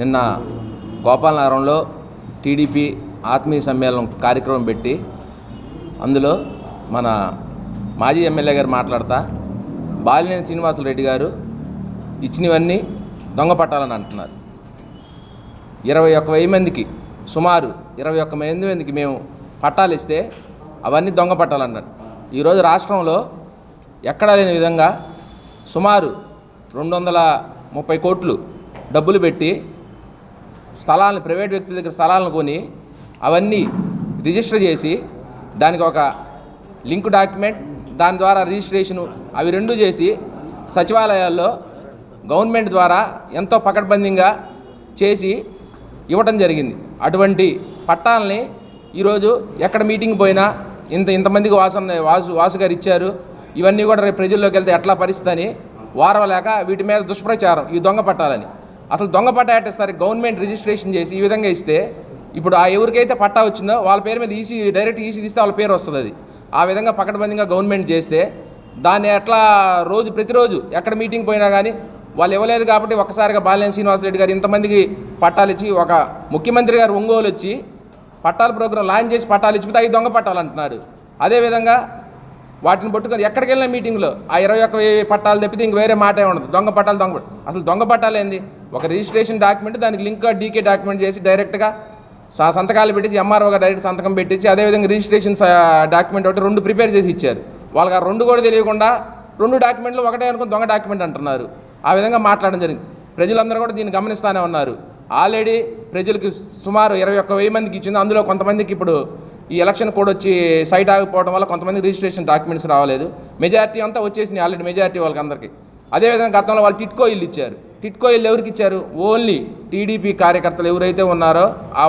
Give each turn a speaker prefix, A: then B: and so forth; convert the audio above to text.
A: నిన్న గోపాలనగరంలో టీడీపీ ఆత్మీయ సమ్మేళనం కార్యక్రమం పెట్టి అందులో మన మాజీ ఎమ్మెల్యే గారు మాట్లాడతా బాలినేని శ్రీనివాసరెడ్డి గారు ఇచ్చినవన్నీ దొంగ పట్టాలని అంటున్నారు. ఇరవై ఒక్క వెయ్యి మందికి సుమారు ఇరవై ఒక్క మంది మందికి మేము పట్టాలు ఇస్తే అవన్నీ దొంగ పట్టాలన్నారు. ఈరోజు రాష్ట్రంలో ఎక్కడా లేని విధంగా సుమారు రెండు వందల ముప్పై కోట్లు డబ్బులు పెట్టి స్థలాలను ప్రైవేట్ వ్యక్తుల దగ్గర స్థలాలను కొని అవన్నీ రిజిస్టర్ చేసి దానికి ఒక లింక్ డాక్యుమెంట్ దాని ద్వారా రిజిస్ట్రేషను అవి రెండు చేసి సచివాలయాల్లో గవర్నమెంట్ ద్వారా ఎంతో పకడ్బందీగా చేసి ఇవ్వటం జరిగింది. అటువంటి పట్టాలని ఈరోజు ఎక్కడ మీటింగ్ పోయినా ఇంత ఇంతమందికి వాసన వాసు వాసు గారు ఇచ్చారు. ఇవన్నీ కూడా రేపు ప్రజల్లోకి వెళ్తే ఎట్లా పరిస్థితి అని వారవలేక వీటి మీద దుష్ప్రచారం ఈ దొంగ పట్టాలని. అసలు దొంగ పట్టా ఎట్టిస్తారు గవర్నమెంట్ రిజిస్ట్రేషన్ చేసి ఈ విధంగా ఇస్తే ఇప్పుడు ఆ ఎవరికైతే పట్టా వచ్చిందో వాళ్ళ పేరు మీద ఈసీ డైరెక్ట్ ఈసీ తీస్తే వాళ్ళ పేరు వస్తుంది అది. ఆ విధంగా పకడ్బందీగా గవర్నమెంట్ చేస్తే దాన్ని ఎట్లా రోజు ప్రతిరోజు ఎక్కడ మీటింగ్ పోయినా కానీ వాళ్ళు ఇవ్వలేదు కాబట్టి ఒక్కసారిగా బాలినేని శ్రీనివాసరెడ్డి గారు ఇంతమందికి పట్టాలు ఇచ్చి ఒక ముఖ్యమంత్రి గారు ఒంగోలు వచ్చి పట్టాల ప్రోగ్రాం లాంచ్ చేసి పట్టాలు ఇచ్చిపోతే ఐదు దొంగ పట్టాలు అంటున్నారు అదేవిధంగా వాటిని పట్టుకొని ఎక్కడికి వెళ్ళిన మీటింగ్లో ఆ ఇరవై ఒక్క పట్టాలు తప్పితే ఇంక వేరే మాటే ఉండదు. దొంగ పట్టాలు దొంగ అసలు దొంగ పట్టాలు ఏంది? ఒక రిజిస్ట్రేషన్ డాక్యుమెంట్ దానికి లింక్ డీకే డాక్యుమెంట్ చేసి డైరెక్ట్గా స- సంతకాలు పెట్టించి ఎంఆర్ఓ గారు డైరెక్ట్ సంతకం పెట్టించి అదేవిధంగా రిజిస్ట్రేషన్ డాక్యుమెంట్ ఒకటి రెండు ప్రిపేర్ చేసి ఇచ్చారు. వాళ్ళకి ఆ రెండు కూడా తెలియకుండా రెండు డాక్యుమెంట్లు ఒకటే అనుకుని దొంగ డాక్యుమెంట్ అంటున్నారు. ఆ విధంగా మాట్లాడడం జరిగింది. ప్రజలందరూ కూడా దీన్ని గమనిస్తూనే ఉన్నారు. ఆల్రెడీ ప్రజలకు సుమారు ఇరవై ఒక్క వెయ్యి మందికి ఇచ్చింది. అందులో కొంతమందికి ఇప్పుడు ఈ ఎలక్షన్ కోడ్ వచ్చి సైట్ ఆగిపోవడం వల్ల కొంతమంది రిజిస్ట్రేషన్ డాక్యుమెంట్స్ రావలేదు. మెజారిటీ అంతా వచ్చేసినాయి ఆల్రెడీ మెజారిటీ వాళ్ళకి అందరికీ అదేవిధంగా గతంలో వాళ్ళు టిట్కో ఇల్లు ఇచ్చారు. టిట్కో ఇల్లు ఎవరికి ఇచ్చారు? ఓన్లీ టీడీపీ కార్యకర్తలు ఎవరైతే ఉన్నారో ఆ